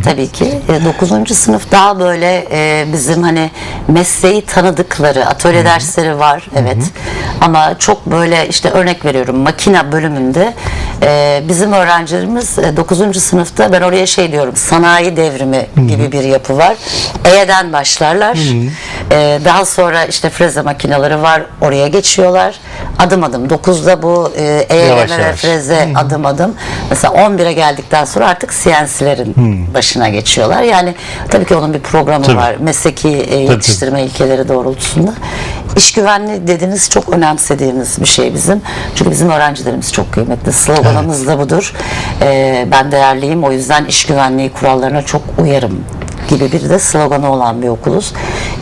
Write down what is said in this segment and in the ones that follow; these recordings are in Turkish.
tabii ki. 9. sınıf daha böyle e, bizim hani mesleği tanıdıkları atölye dersleri var evet. Ama çok böyle işte örnek veriyorum makine bölümünde e, bizim öğrencilerimiz 9. sınıfta ben oraya şey diyorum sanayi devrimi gibi bir yapı var. E'den başlarlar. E, daha sonra işte freze makineleri var. Oraya geçiyorlar. Adım adım. 9'da bu e, eğleme yavaş. freze adım adım. Mesela 11'e geldikten sonra artık CNC'lerin başına geçiyorlar. Yani tabii ki onun bir programı Tabii. var. Mesleki e, yetiştirme ilkeleri doğrultusunda. İş güvenliği dediğiniz çok önemsediğimiz bir şey bizim. Çünkü bizim öğrencilerimiz çok kıymetli. Sloganımız da budur. E, ben değerliyim. O yüzden iş güvenliği kurallarına çok uyarım gibi bir de sloganı olan bir okuluz.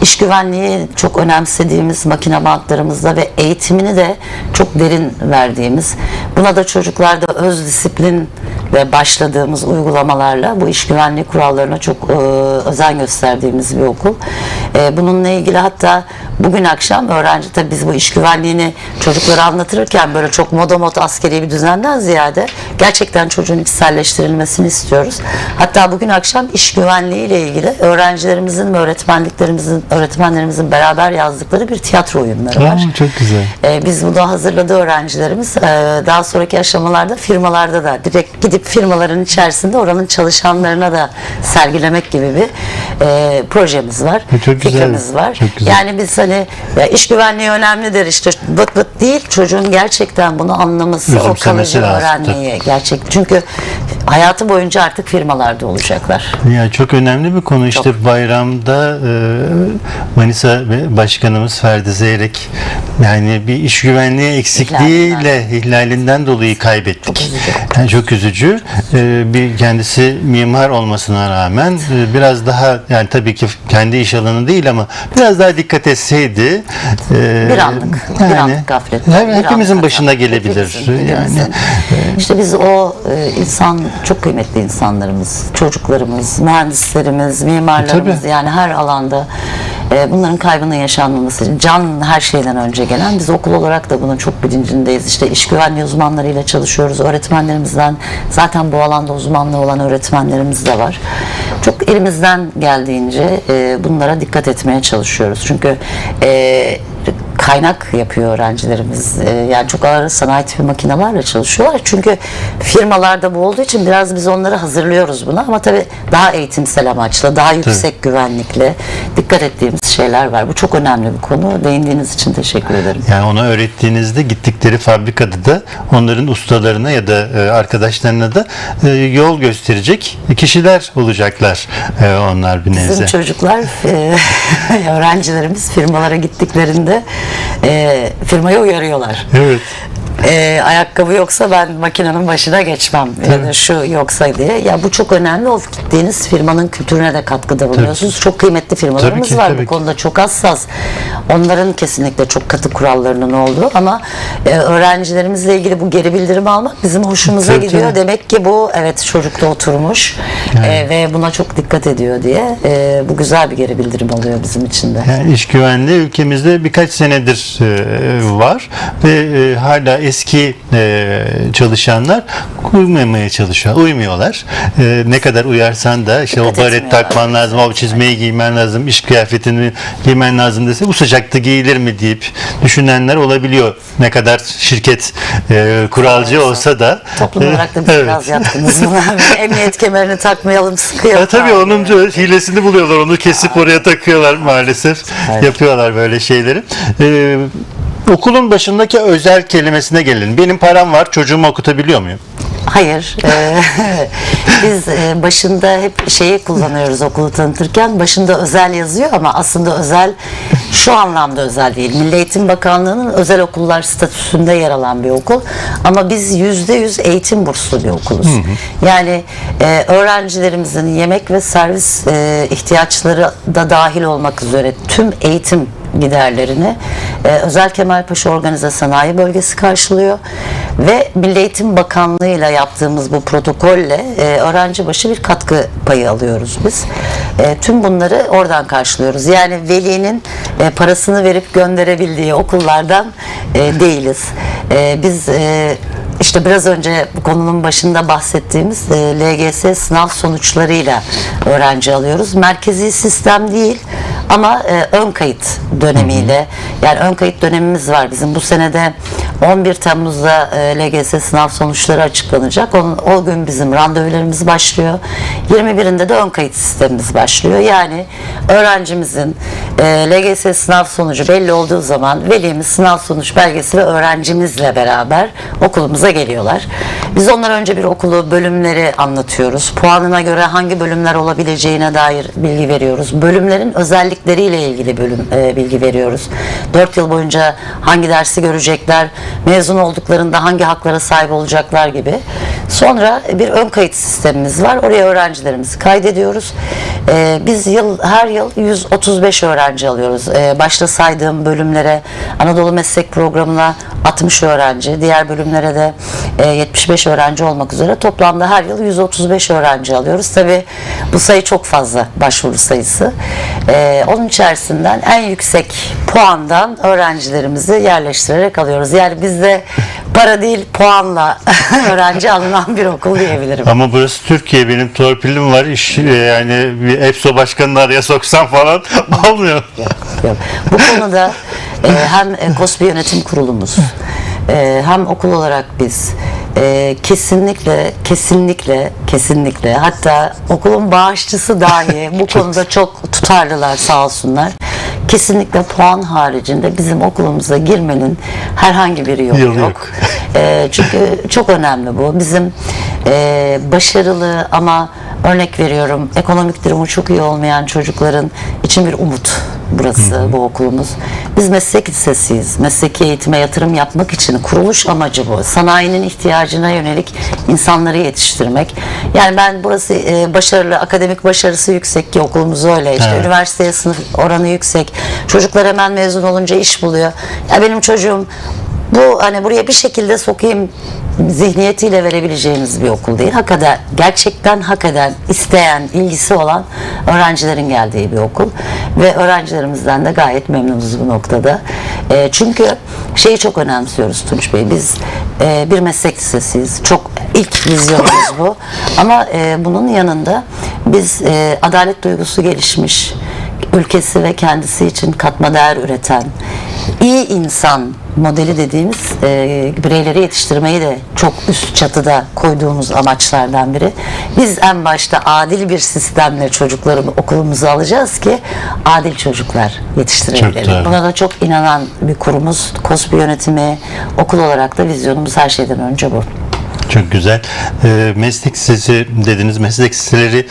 İş güvenliği çok önemsediğimiz makine bantlarımızda ve eğitimini de çok derin verdiğimiz, buna da çocuklarda öz disiplin ve başladığımız uygulamalarla bu iş güvenliği kurallarına çok e, özen gösterdiğimiz bir okul. E, bununla ilgili hatta bugün akşam öğrenci tabii biz bu iş güvenliğini çocuklara anlatırken böyle çok moda mod askeri bir düzenden ziyade gerçekten çocuğun içselleştirilmesini istiyoruz. Hatta bugün akşam iş güvenliği ile ilgili öğrencilerimizin ve öğretmenliklerimizin öğretmenlerimizin beraber yazdıkları bir tiyatro oyunları var. Aa, çok güzel. Ee, biz bunu hazırladığı öğrencilerimiz e, daha sonraki aşamalarda firmalarda da direkt gidip firmaların içerisinde oranın çalışanlarına da sergilemek gibi bir e, projemiz var. E, çok güzel. Fikrimiz var. Çok güzel. Yani biz hani ya iş güvenliği önemlidir işte bıt bıt değil çocuğun gerçekten bunu anlaması o kalıcı öğrenmeyi gerçek çünkü hayatı boyunca artık firmalarda olacaklar. Ya çok önemli bir konu işte bayramda e, Manisa Başkanımız Ferdi Zeyrek yani bir iş güvenliği eksikliğiyle ihlalinden dolayı kaybettik. üzücü. Yani çok üzücü. E, bir kendisi mimar olmasına rağmen e, biraz daha yani tabii ki kendi iş alanı değil ama biraz daha dikkat etseydi e, Bir anlık, bir anlık gaflet. evet, Bir hepimizin anlık başına gelebilir. Hepimizin, Yani hepimizin. İşte biz o insan çok kıymetli insanlarımız, çocuklarımız, mühendislerimiz, mimarlarımız Tabii. yani her alanda e, bunların kaybının yaşanmaması can her şeyden önce gelen biz okul olarak da bunun çok bilincindeyiz. İşte iş güvenliği uzmanlarıyla çalışıyoruz. Öğretmenlerimizden zaten bu alanda uzmanlığı olan öğretmenlerimiz de var. Çok elimizden geldiğince e, bunlara dikkat etmeye çalışıyoruz. Çünkü e, kaynak yapıyor öğrencilerimiz. Ee, yani çok ağır sanayi tipi makinelerle çalışıyorlar. Çünkü firmalarda bu olduğu için biraz biz onları hazırlıyoruz buna ama tabii daha eğitimsel amaçlı, daha yüksek güvenlikle dikkat ettiğimiz şeyler var. Bu çok önemli bir konu. Değindiğiniz için teşekkür ederim. Yani ona öğrettiğinizde gittikleri fabrikada da onların ustalarına ya da e, arkadaşlarına da e, yol gösterecek kişiler olacaklar e, onlar bir Bizim nebze. çocuklar, e, öğrencilerimiz firmalara gittiklerinde e, firmayı uyarıyorlar. Evet. E, ayakkabı yoksa ben makinenin başına geçmem ya da şu yoksa diye. Ya bu çok önemli. O gittiğiniz firmanın kültürüne de katkıda bulunuyorsunuz. Çok kıymetli firmalarımız Tabii ki, var tabii bu ki. konuda çok hassas. Onların kesinlikle çok katı kurallarının olduğu ama e, öğrencilerimizle ilgili bu geri bildirimi almak bizim hoşumuza Tabii, gidiyor. tabii. Demek ki bu evet çocukta oturmuş e, ve buna çok dikkat ediyor diye e, bu güzel bir geri bildirim oluyor bizim için de. Yani iş güvenliği ülkemizde birkaç senedir e, var ve e, hala eski e, çalışanlar uymamaya çalışıyor, uymuyorlar. E, ne kadar uyarsan da işte Dikkat o baret takman lazım, o çizmeyi giymen lazım, iş kıyafetini giymen lazım dese bu sıcakta giyilir mi deyip düşünenler olabiliyor. Ne kadar şirket e, kuralcı olsa da. Toplum olarak da Evet. biraz yatkınız buna. Emniyet kemerini takmayalım sıkı Ya yapar. tabii onun da hilesini buluyorlar. Onu kesip oraya takıyorlar maalesef. Evet. Yapıyorlar böyle şeyleri. Ee, okulun başındaki özel kelimesine gelin. Benim param var, çocuğumu okutabiliyor muyum? Hayır. Eee, biz eee, başında hep şeyi kullanıyoruz okulu tanıtırken. Başında özel yazıyor ama aslında özel şu anlamda özel değil. Milli Eğitim Bakanlığı'nın özel okullar statüsünde yer alan bir okul. Ama biz yüzde yüz eğitim burslu bir okuluz. Yani eee, öğrencilerimizin yemek ve servis ihtiyaçları da dahil olmak üzere tüm eğitim giderlerini e, Özel Kemalpaşa Organize Sanayi Bölgesi karşılıyor ve Milli Eğitim Bakanlığı ile yaptığımız bu protokolle e, öğrenci başı bir katkı payı alıyoruz biz. E, tüm bunları oradan karşılıyoruz. Yani velinin e, parasını verip gönderebildiği okullardan değiliz. Biz işte biraz önce bu konunun başında bahsettiğimiz LGS sınav sonuçlarıyla öğrenci alıyoruz. Merkezi sistem değil ama e, ön kayıt dönemiyle yani ön kayıt dönemimiz var bizim bu senede 11 Temmuz'da e, LGS sınav sonuçları açıklanacak. Onun, o gün bizim randevularımız başlıyor. 21'inde de ön kayıt sistemimiz başlıyor. Yani öğrencimizin e, LGS sınav sonucu belli olduğu zaman velimiz sınav sonuç belgesi ve öğrencimizle beraber okulumuza geliyorlar. Biz onlara önce bir okulu, bölümleri anlatıyoruz. Puanına göre hangi bölümler olabileceğine dair bilgi veriyoruz. Bölümlerin özellikleriyle ilgili bölüm e, bilgi veriyoruz. 4 yıl boyunca hangi dersi görecekler, mezun olduklarında hangi haklara sahip olacaklar gibi. Sonra bir ön kayıt sistemimiz var. Oraya öğrencilerimizi kaydediyoruz. E, biz yıl her yıl 135 öğrenci alıyoruz. E, başta saydığım bölümlere Anadolu Meslek Programı'na 60 öğrenci, diğer bölümlere de e, 75 öğrenci olmak üzere toplamda her yıl 135 öğrenci alıyoruz. Tabi bu sayı çok fazla başvuru sayısı. E, onun içerisinden en yüksek puandan öğrencilerimizi yerleştirerek alıyoruz. Yani bizde para değil puanla öğrenci alınan bir okul diyebilirim. Ama burası Türkiye benim torpilim var iş e, yani bir EPSO başkanını araya soksam falan olmuyor. Yok. Bu konuda e, hem KOSBİ Yönetim Kurulumuz e, hem okul olarak biz e, kesinlikle kesinlikle kesinlikle hatta okulun bağışçısı dahi bu konuda çok tutarlılar sağ olsunlar. Kesinlikle puan haricinde bizim okulumuza girmenin herhangi bir yolu yok. yok. E, çünkü çok önemli bu. Bizim e, başarılı ama örnek veriyorum ekonomik durumu çok iyi olmayan çocukların için bir umut burası bu okulumuz. Biz meslek lisesiyiz. Mesleki eğitime yatırım yapmak için kuruluş amacı bu. Sanayinin ihtiyacına yönelik insanları yetiştirmek. Yani ben burası e, başarılı, akademik başarısı yüksek ki okulumuz öyle. İşte Evet. üniversiteye sınıf oranı yüksek. Çocuklar hemen mezun olunca iş buluyor. Ya benim çocuğum bu hani buraya bir şekilde sokayım zihniyetiyle verebileceğiniz bir okul değil. Hak eden, gerçekten hak eden, isteyen, ilgisi olan öğrencilerin geldiği bir okul. Ve öğrencilerimizden de gayet memnunuz bu noktada. E, çünkü şeyi çok önemsiyoruz Tunç Bey. Biz e, bir meslek lisesiyiz. Çok ilk vizyonumuz bu. Ama e, bunun yanında biz e, adalet duygusu gelişmiş, ülkesi ve kendisi için katma değer üreten, iyi insan modeli dediğimiz e, bireyleri yetiştirmeyi de çok üst çatıda koyduğumuz amaçlardan biri. Biz en başta adil bir sistemle çocukları okulumuza alacağız ki adil çocuklar yetiştirebilelim. Buna da çok inanan bir kurumuz. KOSBİ yönetimi, okul olarak da vizyonumuz her şeyden önce bu. Çok güzel. E, meslek lisesi dediniz. Meslek liseleri